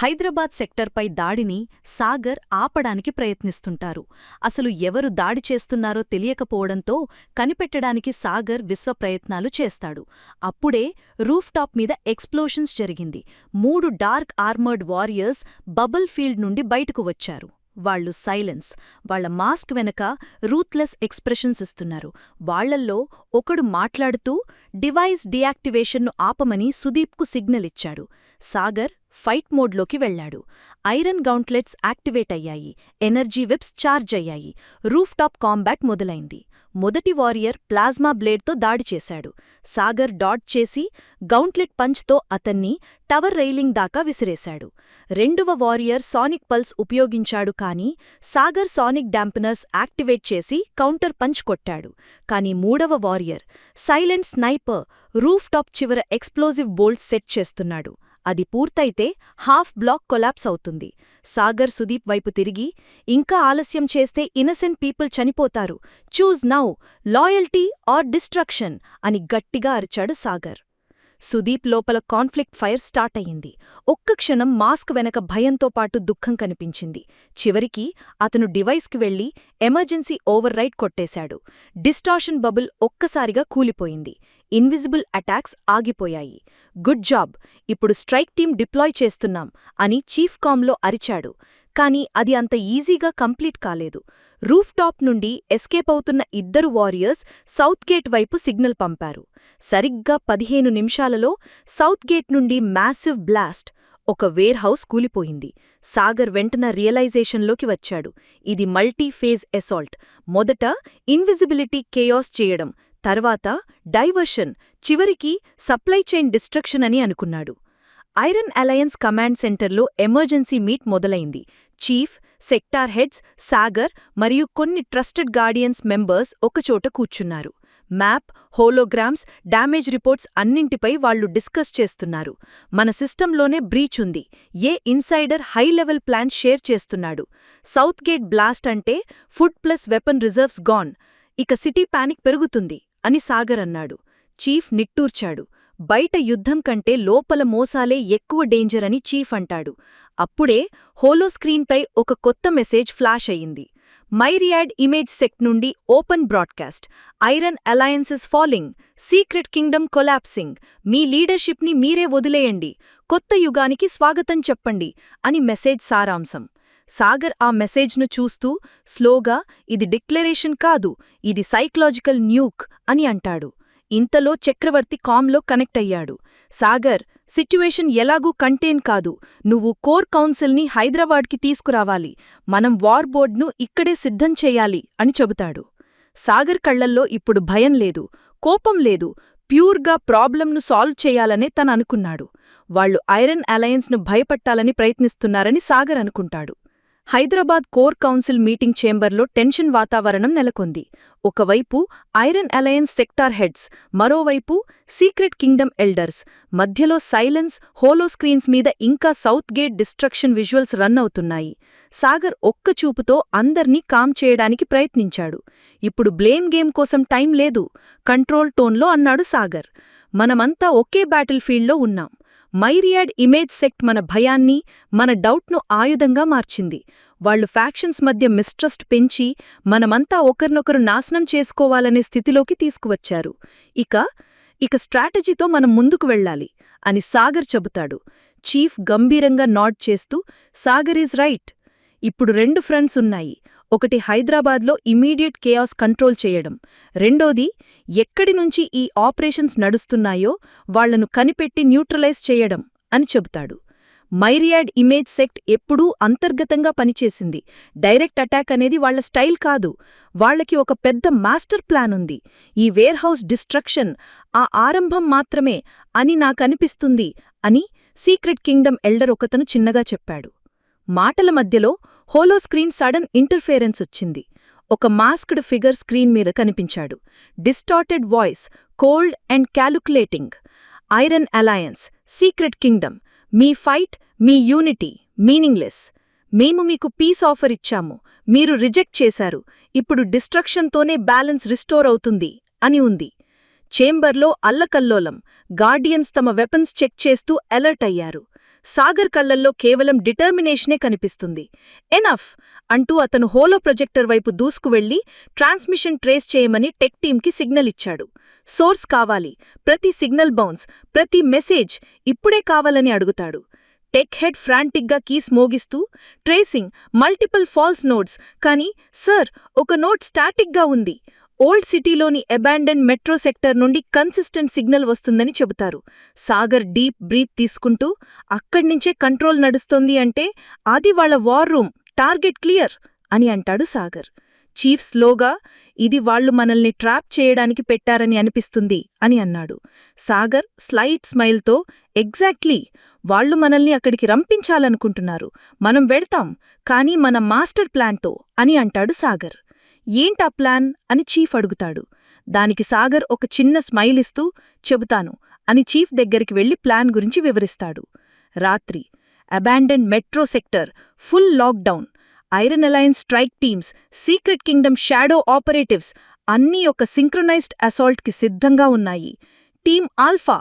హైదరాబాద్ సెక్టర్పై దాడిని సాగర్ ఆపడానికి ప్రయత్నిస్తుంటారు. అసలు ఎవరు దాడి చేస్తున్నారో తెలియకపోవడంతో కనిపెట్టడానికి సాగర్ విశ్వ ప్రయత్నాలు చేస్తాడు. అప్పుడే రూఫ్టాప్ మీద ఎక్స్ప్లోషన్స్ జరిగింది. మూడు dark armoured warriors bubble field నుండి బయటకు వచ్చారు. వాళ్ళు సైలెన్స్. వాళ్ళ మాస్క్ వెనక రూత్లెస్ ఎక్స్ప్రెషన్స్ ఇస్తున్నారు. వాళ్ళల్లో ఒకడు మాట్లాడుతూ డివైస్ డియాక్టివేషన్ను ఆపమని సుదీప్కు సిగ్నల్ ఇచ్చాడు. సాగర్ ఫైట్ మోడ్లోకి వెళ్ళాడు ఐరన్ గౌంట్లెట్స్ యాక్టివేట్ అయ్యాయి. ఎనర్జీ విప్స్ ఛార్జ్ అయ్యాయి. రూఫ్ టాప్ కాంబాట్ మొదలైంది. మొదటి వారియర్ ప్లాజ్మా బ్లేడ్తో దాడి చేశాడు. సాగర్ డాట్ చేసి గౌంట్లెట్ పంచ్తో అతన్ని టవర్ రైలింగ్ దాకా విసిరేశాడు. రెండవ వారియర్ సానిక్ పల్స్ ఉపయోగించాడు కాని సాగర్ సానిక్ డాంపనర్స్ యాక్టివేట్ చేసి కౌంటర్ పంచ్ కొట్టాడు. కాని మూడవ warrior silent sniper roof top చివర ఎక్స్ప్లోజివ్ బోల్ట్ సెట్ చేస్తున్నాడు. అది పూర్తయితే హాఫ్ బ్లాక్ కొలాప్స్ అవుతుంది. సాగర్ సుదీప్ వైపు తిరిగి ఇంకా ఆలస్యం చేస్తే ఇన్నసెంట్ పీపుల్ చనిపోతారు. Choose now loyalty or destruction అని గట్టిగా అరిచాడు సాగర్. సుదీప్ లోపల కాన్ఫ్లిక్ట్ ఫైర్ స్టార్ట్ అయ్యింది. ఒక్క క్షణం మాస్క్ వెనక భయంతో పాటు దుఃఖం కనిపించింది. చివరికి అతను డివైస్కి వెళ్ళి ఎమర్జెన్సీ ఓవర్ రైట్ కొట్టేశాడు. డిస్టార్షన్ బబుల్ ఒక్కసారిగా కూలిపోయింది. ఇన్విజిబుల్ అటాక్స్ ఆగిపోయాయి. Good job. ఇప్పుడు స్ట్రైక్ టీం డిప్లాయ్ చేస్తున్నాం అని చీఫ్ కామ్లో అరిచాడు. కాని అది అంత ఈజీగా కంప్లీట్ కాలేదు. రూఫ్ టాప్ నుండి ఎస్కేప్ అవుతున్న ఇద్దరు వారియర్స్ సౌత్ గేట్ వైపు సిగ్నల్ పంపారు. సరిగ్గా పదిహేను నిమిషాలలో సౌత్ గేట్ నుండి మ్యాసివ్ బ్లాస్ట్ ఒక వేర్ హౌస్ కూలిపోయింది. సాగర్ వెంటన రియలైజేషన్లోకి వచ్చాడు. ఇది మల్టీ ఫేజ్ ఎసాల్ట్. మొదట ఇన్విజిబిలిటీ కేయాస్ చేయడం తర్వాత డైవర్షన్ చివరికి సప్లై చైన్ డిస్ట్రక్షన్ అని అనుకున్నాడు. ఐరన్ అలయన్స్ కమాండ్ సెంటర్లో ఎమర్జెన్సీ మీట్ మొదలైంది. చీఫ్ సెక్టార్ హెడ్స్ సాగర్ మరియు కొన్ని ట్రస్టెడ్ గార్డియన్స్ మెంబర్స్ ఒకచోట కూర్చున్నారు. మ్యాప్ హోలోగ్రామ్స్ డ్యామేజ్ రిపోర్ట్స్ అన్నింటిపై వాళ్ళు డిస్కస్ చేస్తున్నారు. మన సిస్టంలోనే బ్రీచ్ ఉంది. ఏ insider high level plan share చేస్తున్నాడు? సౌత్ గేట్ బ్లాస్ట్ అంటే food plus weapon reserves gone. ఇక సిటీ పానిక్ పెరుగుతుంది అని సాగర్ అన్నాడు. చీఫ్ నిట్టూర్చాడు. బయట యుద్ధం కంటే లోపల మోసాలే ఎక్కువ డేంజర్ అని చీఫ్ అంటాడు. అప్పుడే హోలోస్క్రీన్పై ఒక కొత్త మెసేజ్ ఫ్లాష్ అయింది మైరియాడ్ ఇమేజ్ సెక్ట్ నుండి open broadcast. Iron alliances falling. Secret kingdom collapsing. మీ లీడర్షిప్ని మీరే వదిలేయండి. కొత్త యుగానికి స్వాగతం చెప్పండి అని మెసేజ్ సారాంశం. సాగర్ ఆ మెసేజ్ను చూస్తూ స్లోగా ఇది డిక్లరేషన్ కాదు ఇది సైకలాజికల్ న్యూక్ అని అంటాడు. ఇంతలో చక్రవర్తి కామ్లో కనెక్ట్ అయ్యాడు. సాగర్ సిట్యువేషన్ ఎలాగూ కంటేన్ కాదు. నువ్వు కోర్ కౌన్సిల్ని హైదరాబాద్కి తీసుకురావాలి. మనం వార్ బోర్డ్ను ఇక్కడే సిద్ధం చేయాలి అని చెబుతాడు. సాగర్ కళ్ళల్లో ఇప్పుడు భయం లేదు కోపం లేదు. ప్యూర్గా ప్రాబ్లంను సాల్వ్ చేయాలనే తననుకున్నాడు వాళ్ళు ఐరన్ అలయన్స్ను భయపట్టాలని ప్రయత్నిస్తున్నారని సాగర్ అనుకుంటాడు. హైదరాబాద్ కోర్ కౌన్సిల్ మీటింగ్ చేంబర్లో టెన్షన్ వాతావరణం నెలకొంది. ఒకవైపు ఐరన్ అలయన్స్ సెక్టార్ హెడ్స్ మరోవైపు సీక్రెట్ కింగ్డమ్ ఎల్డర్స్. మధ్యలో సైలెన్స్ హోలో స్క్రీన్స్ మీద ఇంకా south gate destruction visuals run అవుతున్నాయి. సాగర్ ఒక్క చూపుతో అందర్నీ కామ్ చేయడానికి ప్రయత్నించాడు. ఇప్పుడు బ్లేమ్ గేమ్ కోసం టైం లేదు కంట్రోల్ టోన్లో అన్నాడు సాగర్. మనమంతా ఒకే బ్యాటిల్ ఫీల్డ్లో ఉన్నాం. మైరియాడ్ ఇమేజ్ సెక్ట్ మన భయాన్ని మన డౌట్ను ఆయుధంగా మార్చింది. వాళ్ళు ఫ్యాక్షన్స్ మధ్య మిస్ట్రస్ట్ పెంచి మనమంతా ఒకరినొకరు నాశనం చేసుకోవాలనే స్థితిలోకి తీసుకువచ్చారు. ఇక ఇక స్ట్రాటజీతో మనం ముందుకు వెళ్ళాలి అని సాగర్ చెబుతాడు. చీఫ్ గంభీరంగా నాడ్ చేస్తూ సాగర్ ఈజ్ రైట్ ఇప్పుడు రెండు ఫ్రంట్స్ ఉన్నాయి. ఒకటి హైదరాబాద్లో ఇమీడియట్ కేయాస్ కంట్రోల్ చేయడం. రెండోది ఎక్కడి నుంచి ఈ ఆపరేషన్స్ నడుస్తున్నాయో వాళ్ళను కనిపెట్టి న్యూట్రలైజ్ చేయడం అని చెబుతాడు. మైరియాడ్ ఇమేజ్ సెక్ట్ ఎప్పుడూ అంతర్గతంగా పనిచేసింది. డైరెక్ట్ అటాక్ అనేది వాళ్ళ స్టైల్ కాదు. వాళ్ళకి ఒక పెద్ద మాస్టర్ ప్లాన్ ఉంది. ఈ వేర్హౌస్ డిస్ట్రక్షన్ ఆ ఆరంభం మాత్రమే అని నాకనిపిస్తుంది అని సీక్రెట్ కింగ్డమ్ ఎల్డర్ ఒకతను చిన్నగా చెప్పాడు. మాటల మధ్యలో హోలో స్క్రీన్ సడన్ ఇంటర్ఫేరెన్స్ వచ్చింది. ఒక మాస్క్డ్ ఫిగర్ స్క్రీన్ మీద కనిపించాడు. Distorted voice cold and calculating. Iron alliance secret kingdom. Me fight మీ యూనిటీ మీనింగ్లెస్. మేము మీకు పీస్ ఆఫర్ ఇచ్చాము. మీరు రిజెక్ట్ చేశారు. ఇప్పుడు డిస్ట్రక్షన్తోనే బ్యాలెన్స్ రిస్టోర్ అవుతుంది అని ఉంది. చేంబర్లో అల్లకల్లోలం. గార్డియన్స్ తమ వెపన్స్ చెక్ చేస్తూ అలర్ట్ అయ్యారు. సాగర్ కళ్ళల్లో కేవలం డిటర్మినేషనే కనిపిస్తుంది. ఎనఫ్! అంటూ అతను హోలో ప్రొజెక్టర్ వైపు దూసుకువెళ్ళి ట్రాన్స్మిషన్ ట్రేస్ చేయమని టెక్ టీంకి సిగ్నల్ ఇచ్చాడు సోర్స్ కావాలి. ప్రతి సిగ్నల్ బౌన్స్ ప్రతి మెసేజ్ ఇప్పుడే కావాలని అడుగుతాడు. టెక్ హెడ్ ఫ్రాంటిక్గా కీస్ మోగిస్తూ ట్రేసింగ్ మల్టిపుల్ ఫాల్స్ నోట్స్ కానీ సర్ ఒక నోట్ స్టాటిక్గా ఉంది. ఓల్డ్ సిటీలోని అబాండన్ మెట్రో సెక్టర్ నుండి కన్సిస్టెంట్ సిగ్నల్ వస్తుందని చెబుతారు. సాగర్ డీప్ బ్రీత్ తీసుకుంటూ అక్కడ్నించే కంట్రోల్ నడుస్తోంది అంటే అది వాళ్ళ వార్ రూమ్ టార్గెట్ క్లియర్ అని అంటాడు సాగర్. చీఫ్ స్లోగా ఇది వాళ్ళు మనల్ని ట్రాప్ చేయడానికి పెట్టారని అనిపిస్తుంది అని అన్నాడు. సాగర్ స్లైట్ స్మైల్తో ఎగ్జాక్ట్లీ వాళ్ళు మనల్ని అక్కడికి రంపించాలనుకుంటున్నారు. మనం వెళ్తాం కానీ మన మాస్టర్ ప్లాన్తో అని అంటాడు సాగర్. ఏంటా ప్లాన్? అని చీఫ్ అడుగుతాడు. దానికి సాగర్ ఒక చిన్న స్మైల్ ఇస్తూ చెబుతాను అని చీఫ్ దగ్గరికి వెళ్ళి ప్లాన్ గురించి వివరిస్తాడు. రాత్రి abandon metro sector full lockdown Iron Alliance strike teams Secret Kingdom shadow operatives అన్నీ ఒక సింక్రొనైజ్డ్ అసాల్ట్కి సిద్ధంగా ఉన్నాయి. టీమ్ ఆల్ఫా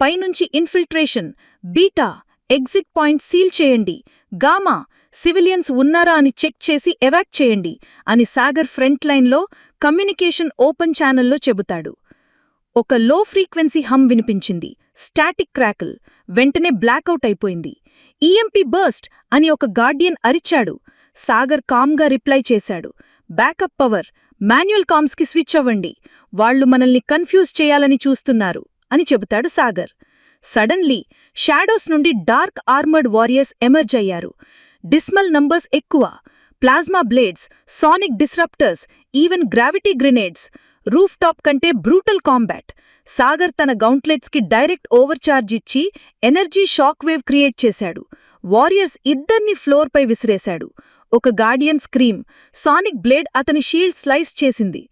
పైనుంచి infiltration beta exit point seal చేయండి గామా సివిలియన్స్ ఉన్నారా అని చెక్ చేసి ఎవాక్ చేయండి అని సాగర్ ఫ్రంట్ లైన్లో కమ్యూనికేషన్ ఓపెన్ ఛానల్లో చెబుతాడు. ఒక లో ఫ్రీక్వెన్సీ హమ్ వినిపించింది. Static crackle. వెంటనే బ్లాకౌట్ అయిపోయింది. ఈఎంపీ బర్స్ట్ అని ఒక గార్డియన్ అరిచాడు. సాగర్ కామ్గా రిప్లై చేశాడు. Backup power. మాన్యువల్ కామ్స్కి స్విచ్ అవ్వండి. వాళ్ళు మనల్ని కన్ఫ్యూజ్ చేయాలని చూస్తున్నారు అని చెబుతాడు సాగర్. సడన్లీ షాడోస్ నుండి డార్క్ ఆర్మర్డ్ వారియర్స్ ఎమర్జ్ అయ్యారు. డిస్మల్ నంబర్స్ ఎక్కువ. Plasma blades sonic disruptors even gravity grenades. Rooftop కంటే బ్రూటల్ కాంబాట్. సాగర్ తన గౌంట్లెట్స్కి డైరెక్ట్ ఓవర్చార్జ్ ఇచ్చి ఎనర్జీ షాక్ వేవ్ క్రియేట్ చేశాడు. వారియర్స్ ఇద్దర్ని ఫ్లోర్పై విసిరేశాడు. ఒక గార్డియన్ స్క్రీమ్. సానిక్ బ్లేడ్ అతని షీల్డ్ స్లైస్ చేసింది.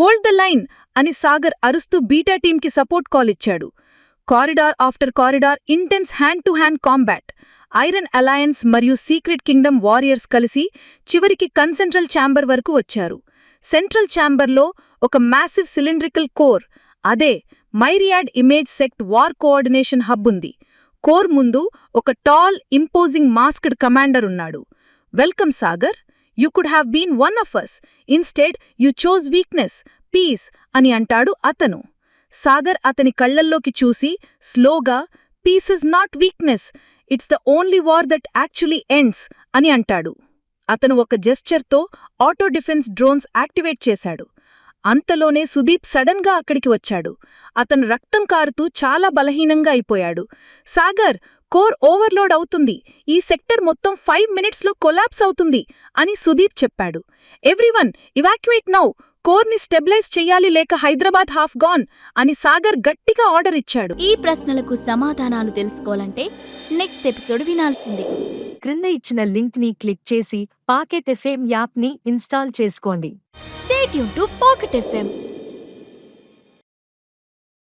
హోల్డ్ ద లైన్ అని సాగర్ అరుస్తూ బీటా టీంకి సపోర్ట్ కాల్ ఇచ్చాడు. Corridor after corridor intense hand to hand combat. Iron Alliance మరియు సీక్రెట్ కింగ్డమ్ వారియర్స్ కలిసి చివరికి కన్సెంట్రల్ ఛాంబర్ వరకు వచ్చారు. సెంట్రల్ ఛాంబర్లో ఒక మ్యాసివ్ సిలిండ్రికల్ కోర్ అదే myriad image sect war coordination hub ఉంది. కోర్ ముందు ఒక టాల్ ఇంపోజింగ్ మాస్క్డ్ కమాండర్ ఉన్నాడు. Welcome Sagar you could have been one of us instead you chose weakness peace అని అంటాడు అతను. సాగర్ అతని కళ్ళల్లోకి చూసి స్లోగా peace is not weakness it's the only war that actually ends అని అంటాడు. అతను ఒక జెస్చర్తో ఆటో డిఫెన్స్ డ్రోన్స్ యాక్టివేట్ చేశాడు. అంతలోనే సుదీప్ సడన్గా అక్కడికి వచ్చాడు. అతను రక్తం కారుతూ చాలా బలహీనంగా అయిపోయాడు. సాగర్ కోర్ ఓవర్లోడ్ అవుతుంది. ఈ సెక్టర్ మొత్తం ఫైవ్ మినిట్స్లో కొలాప్స్ అవుతుంది అని సుదీప్ చెప్పాడు. Everyone evacuate now! కోర్ని స్టెబిలైజ్ చెయ్యాలి లేక హైదరాబాద్ హాఫ్ గాన్ అని సాగర్ గట్టిగా ఆర్డర్ ఇచ్చాడు. ఈ ప్రశ్నలకు సమాధానాలు తెలుసుకోవాలంటే నెక్స్ట్ ఎపిసోడ్ వినాల్సిందే. క్రింద ఇచ్చిన లింక్ని క్లిక్ చేసి పాకెట్ ఎఫ్ఎం యాప్ని ఇన్స్టాల్ చేసుకోండి. Stay tuned to pocket FM.